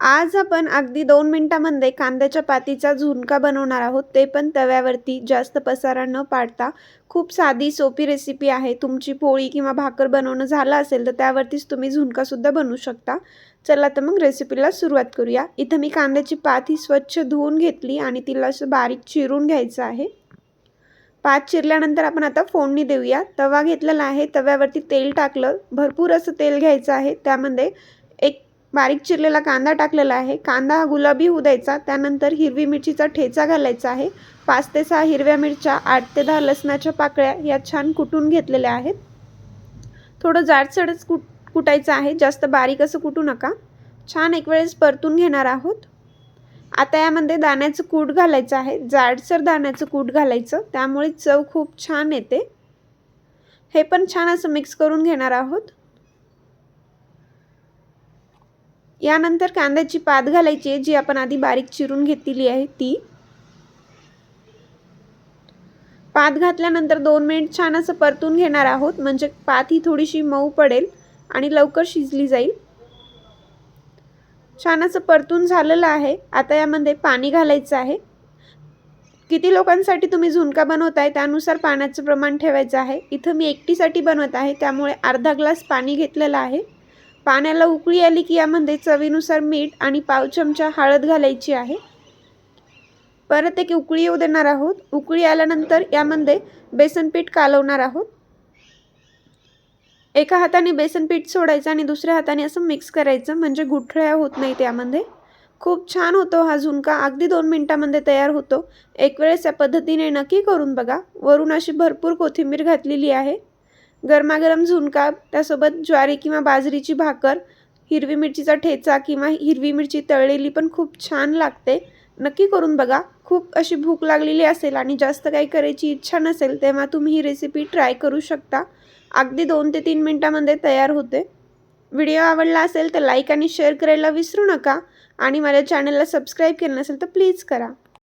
आज आपण अगदी दोन मिनटामध्ये कांद्याच्या पातीचा झुणका बनवणार आहोत. ते पण तव्यावरती जास्त पसारा न पाडता. खूप साधी सोपी रेसिपी आहे. तुमची पोळी किंवा भाकर बनवणं झालं असेल तर त्यावरतीच तुम्ही झुणकासुद्धा बनवू शकता. चला तर मग रेसिपीला सुरुवात करूया. इथं मी कांद्याची पात ही स्वच्छ धुवून घेतली आणि तिला असं बारीक चिरून घ्यायचं आहे. पात चिरल्यानंतर आपण आता फोडणी देऊया. तवा घेतलेला आहे. तव्यावरती तेल टाकलं. भरपूर असं तेल घ्यायचं आहे. त्यामध्ये एक बारीक चिरलेला कांदा टाकलेला आहे. कांदा हा गुलाबी होऊ द्यायचा. त्यानंतर हिरवी मिरचीचा ठेचा घालायचा आहे. पाच ते सहा हिरव्या मिरच्या आठ ते दहा लसणाच्या पाकळ्या या छान कुटून घेतलेल्या आहेत. थोडं जाडसडच कुट कुटायचं आहे. जास्त बारीक असं कुटू नका. छान एक वेळेस परतून घेणार आहोत. आता यामध्ये दाण्याचं कूट घालायचं आहे. जाडसर दाण्याचं कूट घालायचं. त्यामुळे चव खूप छान येते. हे पण छान असं मिक्स करून घेणार आहोत. यानंतर कांद्याची पात घालायची आहे जी आपण आधी बारीक चिरून घेतलेली आहे ती. पात घातल्यानंतर दोन मिनिट छान असं परतून घेणार आहोत म्हणजे पात ही थोडीशी मऊ पडेल आणि लवकर शिजली जाईल. छान असं परतून झालेलं आहे. आता यामध्ये पाणी घालायचं आहे. किती लोकांसाठी तुम्ही झुणका बनवताय त्यानुसार पाण्याचं प्रमाण ठेवायचं आहे. इथं मी एकटीसाठी बनवत आहे त्यामुळे अर्धा ग्लास पाणी घेतलेलं आहे. पाण्याला उकळी आली की यामध्ये चवीनुसार मीठ आणि पाव चमचा हळद घालायची आहे. परत एक उकळी येऊ देणार आहोत. उकळी आल्यानंतर यामध्ये बेसनपीठ कालवणार आहोत. एका हाताने बेसनपीठ सोडायचं आणि दुसऱ्या हाताने असं मिक्स करायचं म्हणजे गुठळ्या होत नाही त्यामध्ये खूप छान होतो हा झुणका. अगदी दोन मिनटामध्ये तयार होतो. एक वेळेस या पद्धतीने नक्की करून बघा. वरून अशी भरपूर कोथिंबीर घातलेली आहे. गरमागरम झुणका त्यासोबत ज्वारी किंवा बाजरीची भाकर हिरवी मिरचीचा ठेचा किंवा हिरवी मिरची तळलेली पण खूप छान लागते. नक्की करून बघा. खूप अशी भूक लागलेली असेल आणि जास्त काही करायची इच्छा नसेल तेव्हा तुम्ही ही रेसिपी ट्राय करू शकता. अगदी दोन ते तीन मिनटामध्ये तयार होते. व्हिडिओ आवडला असेल तर लाईक आणि शेअर करायला विसरू नका. आणि माझ्या चॅनलला सबस्क्राईब केलं नसेल तर प्लीज करा.